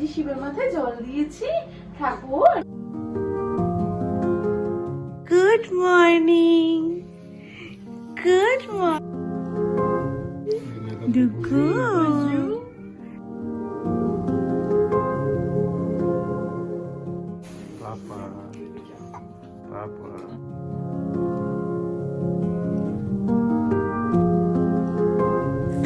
যে শিবের মাথায় জল দিয়েছি। ঠাকুর। Good morning good morning.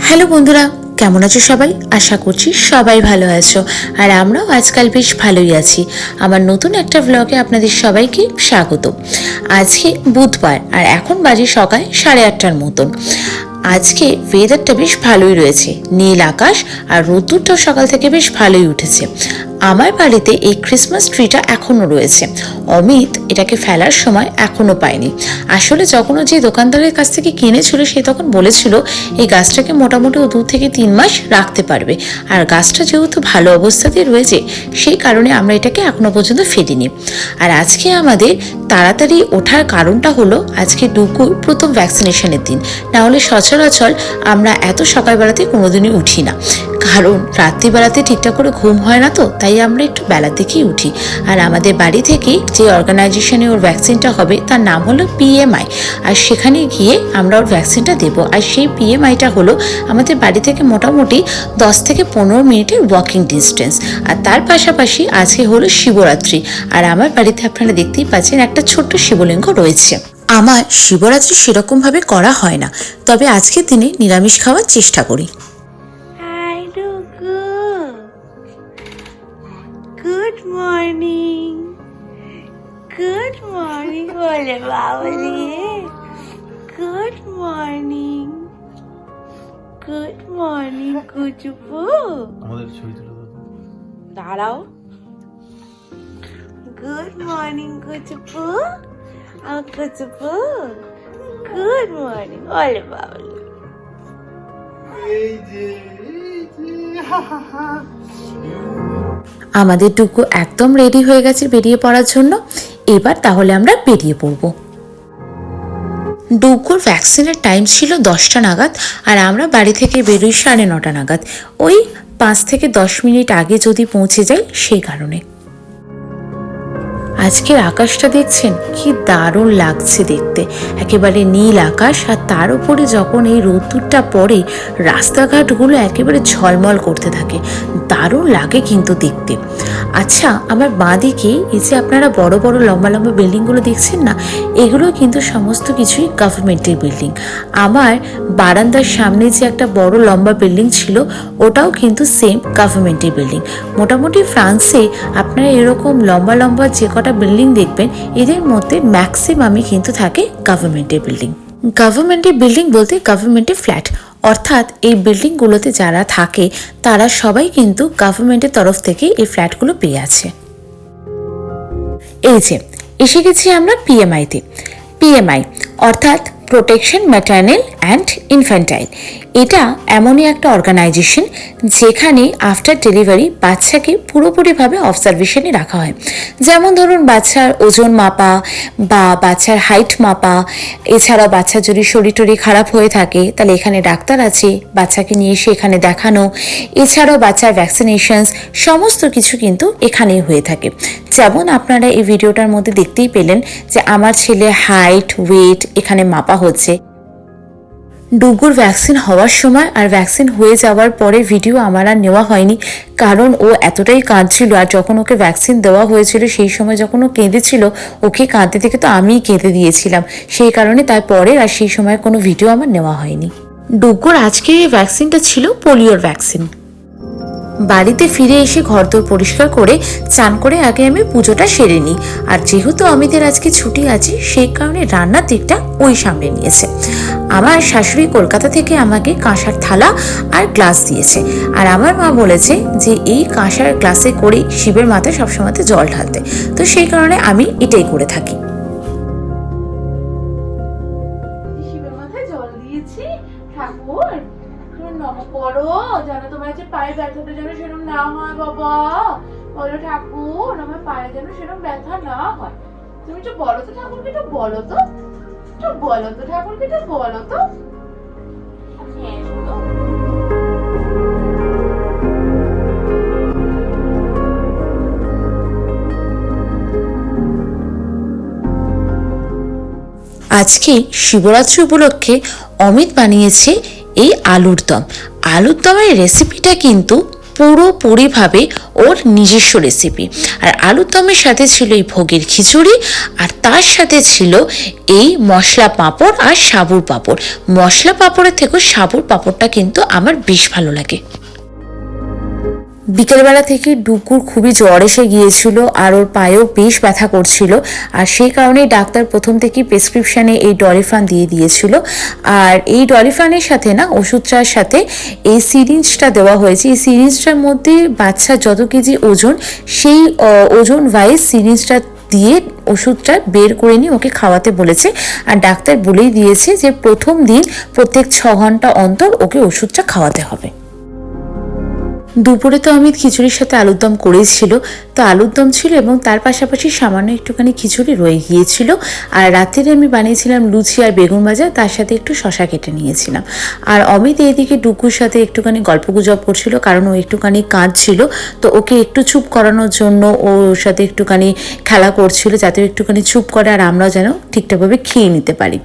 Hello বন্ধুরা। কেমন আছো সবাই? আশা করছি সবাই ভালো আছো। আর আমরাও আজকাল বেশ ভালোই আছি। আমার নতুন একটা ব্লগে আপনাদের সবাইকে স্বাগত। আজকে বুধবার, আর এখন বাজে সকাল সাড়ে আটটার মতন। আজকে ওয়েদারটা বেশ ভালোই রয়েছে। নীল আকাশ আর রোদ্দুরটাও সকাল থেকে বেশ ভালোই উঠেছে। আমার বাড়িতে এই ক্রিসমাস ট্রিটা এখনও রয়েছে। অমিত এটাকে ফেলার সময় এখনও পায়নি। আসলে যখন যে দোকানদারের কাছ থেকে কিনেছিল, সে তখন বলেছিল, এই গাছটাকে মোটামুটি দু থেকে তিন মাস রাখতে পারবে। আর গাছটা যেহেতু ভালো অবস্থাতেই রয়েছে, সেই কারণে আমরা এটাকে এখনও পর্যন্ত ফেলিনি। আর আজকে আমাদের তাড়াতাড়ি ওঠার কারণটা হলো, আজকে ডুকুর প্রথম ভ্যাকসিনেশনের দিন। না হলে সচরাচর আমরা এত সকালবেলাতে কোনোদিনই উঠি না। কারণ রাত্রিবেলাতে ঠিকঠাক করে ঘুম হয় না তো, তাই আমরা একটু বেলা থেকেই উঠি। আর আমাদের বাড়ি থেকেই যে অর্গানাইজেশনে ওর ভ্যাকসিনটা হবে, তার নাম হলো পিএমআই আর সেখানে গিয়ে আমরা ওর ভ্যাকসিনটা দেব। আর সেই পিএমআইটা হলো আমাদের বাড়ি থেকে মোটামুটি দশ থেকে পনেরো মিনিটের ওয়াকিং ডিস্টেন্স আর তার পাশাপাশি আজকে হলো শিবরাত্রি। আর আমার বাড়িতে আপনারা দেখতেই পাচ্ছেন একটা ছোট্ট শিবলিঙ্গ রয়েছে। আমার শিবরাত্রি সেরকমভাবে করা হয় না। তবে আজকের দিনে নিরামিষ খাওয়ার চেষ্টা করি। মর্নিং গুড মর্নিং বলে Babli good morning good morning Kuchupu আমাদের ছবি তুলে দাঁড়াও। গুড মর্নিং কুচুপু আমার কুচুপু গুড মর্নিং বলে বাবলি এই যে এই যে হা হা হা। আমাদের টুকু একদম রেডি হয়ে গেছে বেরিয়ে পড়ার জন্য। এবার তাহলে আমরা বেরিয়ে পড়ব। ডুগুর ভ্যাকসিনের টাইম ছিল দশটা নাগাদ আর আমরা বাড়ি থেকে বেরোই সাড়ে নটা নাগাদ। ওই পাঁচ থেকে দশ মিনিট আগে যদি পৌঁছে যাই সেই কারণে। আজকের আকাশটা দেখছেন, কি দারুণ লাগছে দেখতে। একেবারে নীল আকাশ আর তার উপরে যখন এই রোদ্দুরটা পড়ে, রাস্তাঘাটগুলো একেবারে ঝলমল করতে থাকে। দারুণ লাগে কিন্তু দেখতে। আচ্ছা আমার বাঁদিকে এই যে আপনারা বড় বড় লম্বা লম্বা বিল্ডিংগুলো দেখছেন না, এগুলো কিন্তু সমস্ত কিছুই গভর্নমেন্টের বিল্ডিং আমার বারান্দার সামনে যে একটা বড় লম্বা বিল্ডিং ছিল, ওটাও কিন্তু সেম গভর্নমেন্টের বিল্ডিং মোটামুটি ফ্রান্সে আপনারা এরকম লম্বা লম্বা যে কটা বিল্ডিং দেখবেন, এদের মধ্যে ম্যাক্সিমামই কিন্তু থাকে গভর্নমেন্টের বিল্ডিং গভর্নমেন্টের বিল্ডিং বলতে গভর্নমেন্টের ফ্ল্যাট অর্থাৎ এই বিল্ডিংগুলোতে যারা থাকে, তারা সবাই কিন্তু গভর্নমেন্টের তরফ থেকে এই ফ্ল্যাটগুলো পেয়ে আছে। এই যে, এসে গেছি আমরা পিএমআইতে পিএমআই অর্থাৎ প্রোটেকশন ম্যাটার্নাল অ্যান্ড ইনফ্যান্টাইল এটা এমনই একটা অর্গানাইজেশন যেখানে আফটার ডেলিভারি বাচ্চাকে পুরোপুরিভাবে অবজারভেশনে রাখা হয়। যেমন ধরুন, বাচ্চার ওজন মাপা বা বাচ্চার হাইট মাপা, এছাড়াও বাচ্চার যদি শরীর টরি খারাপ হয়ে থাকে, তাহলে এখানে ডাক্তার আছে, বাচ্চাকে নিয়ে এসে এখানে দেখানো। এছাড়াও বাচ্চার ভ্যাকসিনেশনস সমস্ত কিছু কিন্তু এখানেই হয়ে থাকে। যেমন আপনারা এই ভিডিওটার মধ্যে দেখতেই পেলেন যে আমার ছেলে হাইট ওয়েট এখানে মাপা হচ্ছে। ডুগুর ভ্যাকসিন হওয়ার সময় আর ভ্যাকসিন হয়ে যাওয়ার পরে ভিডিও আমার আর নেওয়া হয়নি। কারণ ও এতটাই কাঁদছিল আর যখন ওকে ভ্যাকসিন দেওয়া হয়েছিল, সেই সময় যখন ও কেঁদেছিল, ওকে কাঁদতে থেকে তো আমিই কেঁদে দিয়েছিলাম। সেই কারণে তার পরে আর সেই সময় কোনো ভিডিও আমার নেওয়া হয়নি। ডুগুর আজকে ভ্যাকসিনটা ছিল পোলিওর ভ্যাকসিন বাড়িতে ফিরে এসে ঘর ঘরদোর পরিষ্কার করে চান করে আগে আমি পুজোটা সেরে নিই। আর যেহেতু অমিতের আজকে ছুটি আছে, সেই কারণে রান্নার দিকটা ওই সামনে নিয়েছে। আমার শাশুড়ি কলকাতা থেকে আমাকে কাঁসার থালা আর গ্লাস দিয়েছে। আর আমার মা বলেছে যে, এই কাঁসার গ্লাসে করে শিবের মাথায় সবসময়তে জল ঢালতে। তো সেই কারণে আমি এটাই করে থাকি। পায়ের ব্যথাটা যেন সেরকম না হয়, বাবা। বলো ঠাকুর, আমার পায়ে যেন সেরকম ব্যথা না হয়। তুমি তো বলো তো ঠাকুরকে, একটু বলো তো। একটু বলো তো ঠাকুরকে, একটু বলো তো। আজকে শিবরাত্রি উপলক্ষে অমিত বানিয়েছে এই আলুর দম। আলুর দমের রেসিপিটা কিন্তু পুরোপুরিভাবে ওর নিজস্ব রেসিপি আর আলুর দমের সাথে ছিল এই ভোগের খিচুড়ি, আর তার সাথে ছিল এই মশলা পাঁপড় আর সাবুর পাঁপড়। মশলা পাঁপড়ের থেকেও সাবুর পাঁপড়টা কিন্তু আমার বেশ ভালো লাগে। বিকেলবেলা থেকে ডুকুর খুবই জ্বর এসে গিয়েছিল আর ওর পায়েও বেশ ব্যথা করছিল। আর সেই কারণেই ডাক্তার প্রথম থেকেই প্রেসক্রিপশানে এই ডলিফান দিয়ে দিয়েছিল। আর এই ডলিফানের সাথে না ওষুধটার সাথে এই সিরিঞ্জটা দেওয়া হয়েছে। এই সিরিঞ্জটার মধ্যে বাচ্চার যত কেজি ওজন, সেই ওজন ওয়াইজ সিরিঞ্জটা দিয়ে ওষুধটা বের করে নিয়ে ওকে খাওয়াতে বলেছে। আর ডাক্তার বলেই দিয়েছে যে প্রথম দিন প্রত্যেক ছ ঘণ্টা অন্তর ওকে ওষুধটা খাওয়াতে হবে। দুপুরে তো অমিত খিচুড়ির সাথে আলুর দম করেছিল তো আলুর দম ছিল এবং তার পাশাপাশি সামান্য একটুখানি খিচুড়ি রয়ে গিয়েছিল। আর রাত্রে আমি বানিয়েছিলাম লুচি আর বেগুন ভাজা, তার সাথে একটু শশা কেটে নিয়েছিলাম। আর অমিত এইদিকে ডুকুর সাথে একটুখানি গল্প গুজব করছিল, কারণ ও একটুখানি কাঁদছিল। তো ওকে একটু চুপ করানোর জন্য ওর সাথে একটুখানি খেলা করছিল, যাতে একটুখানি চুপ করে আর আমরাও যেন ঠিকঠাকভাবে খেয়ে নিতে পারি।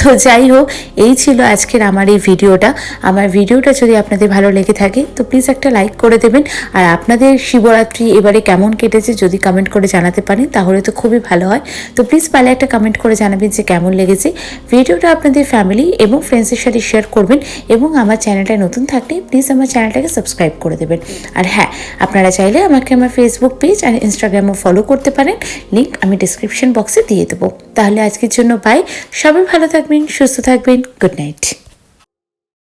তো যাই হোক, এই ছিল আজকের আমার এই ভিডিওটা। আমার ভিডিওটা যদি আপনাদের ভালো লেগে থাকে, তো প্লিজ একটা লাইক করে দেবেন। আর আপনাদের শিবরাত্রি এবারে কেমন কেটেছে যদি কমেন্ট করে জানাতে পারেন, তাহলে তো খুবই ভালো হয়। তো প্লিজ পালে একটা কমেন্ট করে জানাবেন যে কেমন লেগেছে। ভিডিওটা আপনাদের ফ্যামিলি এবং ফ্রেন্ডসের সাথে শেয়ার করবেন এবং আমার চ্যানেলটা নতুন থাকলে প্লিজ আমার চ্যানেলটাকে সাবস্ক্রাইব করে দেবেন। আর হ্যাঁ আপনারা চাইলে আমাকে আমার ফেসবুক পেজ আর ইনস্টাগ্রামও ফলো করতে পারেন। লিঙ্ক আমি ডিসক্রিপশন বক্সে দিয়ে দেবো। তাহলে আজকের জন্য বাই সবাই ভালো থাকবেন, সুস্থ থাকবেন। Good night